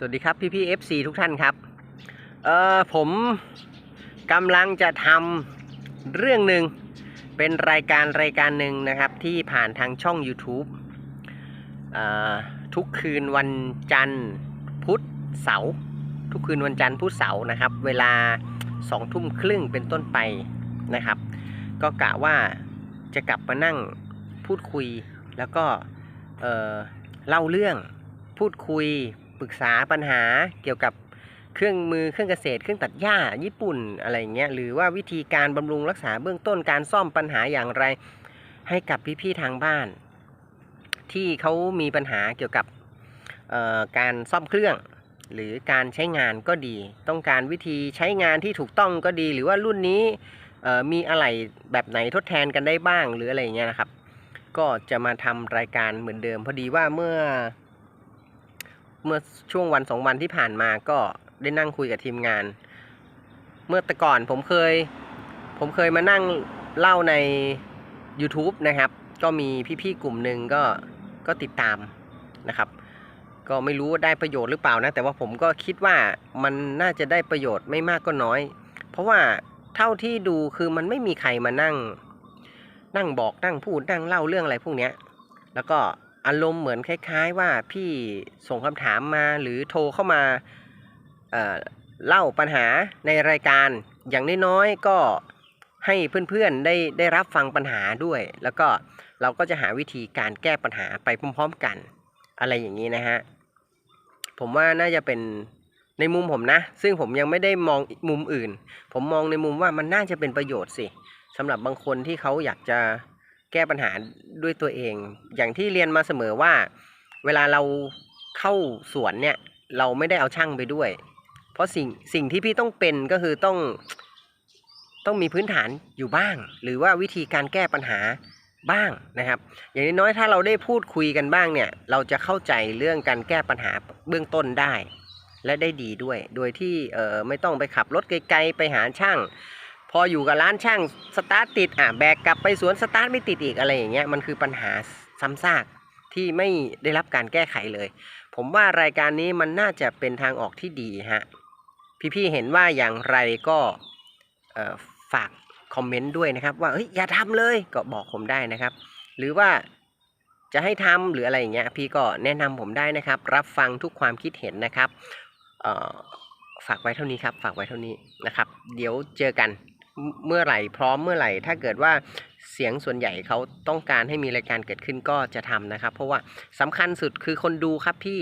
สวัสดีครับพี่พี่ๆ FC ทุกท่านครับ เอ่อผมกำลังจะทำเรื่องหนึ่งเป็นรายการรายการหนึ่งนะครับ ที่ผ่านทางช่อง YouTube เอ่อทุกคืนวันจันทร์ พุธเสาร์ทุกคืนวันจันทร์พุธเสาร์นะครับ เวลาสองทุ่มครึ่งเป็นต้นไปนะครับ ก็กะว่าจะกลับมานั่งพูดคุยแล้วก็เอ่อเล่าเรื่องพูดคุย ปรึกษาปัญหาเกี่ยวกับเครื่องมือเครื่องเกษตร เครื่องตัดหญ้าญี่ปุ่นอะไรเงี้ยหรือว่าวิธีการบำรุงรักษาเบื้องต้นการซ่อมปัญหาอย่างไร ให้กับพี่ๆทางบ้าน ที่เขามีปัญหาเกี่ยวกับการซ่อมเครื่อง หรือการใช้งานก็ดี ต้องการวิธีใช้งานที่ถูกต้องก็ดี หรือว่ารุ่นนี้มีอะไรแบบไหนทดแทนกันได้บ้างหรืออะไรเงี้ยนะครับ ก็จะมาทำรายการเหมือนเดิม พอดีว่าเมื่อ เมื่อช่วงวันสองวันที่ผ่านมาก็ได้นั่งคุยกับทีมงาน เมื่อแต่ก่อนผมเคย ผมเคยมานั่งเล่าใน YouTube นะครับ ก็มีพี่ๆกลุ่มหนึ่งก็ก็ติดตามนะครับ ก็ไม่รู้ได้ประโยชน์หรือเปล่านะ แต่ว่าผมก็คิดว่ามันน่าจะได้ประโยชน์ไม่มากก็น้อย เพราะว่าเท่าที่ดูคือมันไม่มีใครมานั่ง นั่งบอกนั่งพูดนั่งเล่าเรื่องอะไรพวกเนี้ย แล้วก็ อารมณ์เหมือนคล้าย ๆ ว่าพี่ส่งคำถามมาหรือโทรเข้ามาเเล่าปัญหาในรายการอย่างน้อยๆก็ให้เพื่อนๆได้ได้รับฟังปัญหาด้วย แล้วก็เราก็จะหาวิธีการแก้ปัญหาไปพร้อมๆกัน อะไรอย่างนี้นะฮะผมว่าน่าจะเป็นในมุมผมนะ ซึ่งผมยังไม่ได้มองมุมอื่น ผมมองในมุมว่ามันน่าจะเป็นประโยชน์สิสำหรับบางคนที่เขาอยากจะ แก้ปัญหาด้วยตัวเอง อย่างที่เรียนมาเสมอว่า เวลาเราเข้าสวนเนี่ย เราไม่ได้เอาช่างไปด้วย เพราะสิ่งสิ่งที่พี่ต้องเป็นก็คือต้องต้องมีพื้นฐานอยู่บ้าง หรือว่าวิธีการแก้ปัญหาบ้างนะครับ อย่างน้อยๆถ้าเราได้พูดคุยกันบ้างเนี่ย เราจะเข้าใจเรื่องการแก้ปัญหาเบื้องต้นได้ และได้ดีด้วย โดยที่เออไม่ต้องไปขับรถไกลๆไปหาช่าง พออยู่กับร้านช่างสตาร์ทติดอะแบกกลับไปสวนสตาร์ทไม่ติดอีกอะไรอย่างเงี้ยมันคือปัญหาซ้ำซากที่ไม่ได้รับการแก้ไขเลย ผมว่ารายการนี้มันน่าจะเป็นทางออกที่ดีฮะพี่ๆเห็นว่าอย่างไรก็ฝากคอมเมนต์ด้วยนะครับ ว่าเฮ้ยอย่าทำเลยก็บอกผมได้นะครับ หรือว่าจะให้ทำหรืออะไรอย่างเงี้ยพี่ก็แนะนำผมได้นะครับ รับฟังทุกความคิดเห็นนะครับฝากไว้เท่านี้ครับ ฝากไว้เท่านี้นะครับ เดี๋ยวเจอกัน เมื่อไหร่พร้อมเมื่อไหร่ ถ้าเกิดว่าเสียงส่วนใหญ่เขาต้องการให้มีรายการเกิดขึ้นก็จะทำนะครับ เพราะว่าสำคัญสุดคือคนดูครับพี่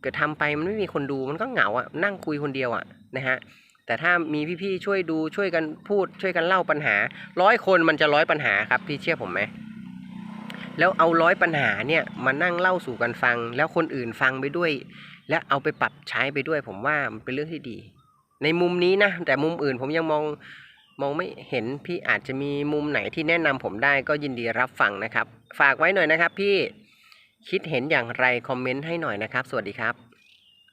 เกิดทำไปมันไม่มีคนดูมันก็เหงาอะนั่งคุยคนเดียวอะนะฮะแต่ถ้ามีพี่ๆช่วยดูช่วยกันพูดช่วยกันเล่าปัญหาร้อยคนมันจะร้อยปัญหาครับพี่เชื่อผมไหมแล้วเอาร้อยปัญหาเนี่ยมานั่งเล่าสู่กันฟัง แล้วคนอื่นฟังไปด้วย และเอาไปปรับใช้ไปด้วย ผมว่ามันเป็นเรื่องที่ดี ในมุมนี้นะแต่มุมอื่นผมยังมอง มองไม่เห็นพี่อาจจะมีมุมไหนที่แนะนำผมได้ก็ยินดีรับฟังนะครับ ฝากไว้หน่อยนะครับพี่คิดเห็นอย่างไรคอมเมนต์ให้หน่อยนะครับ สวัสดีครับ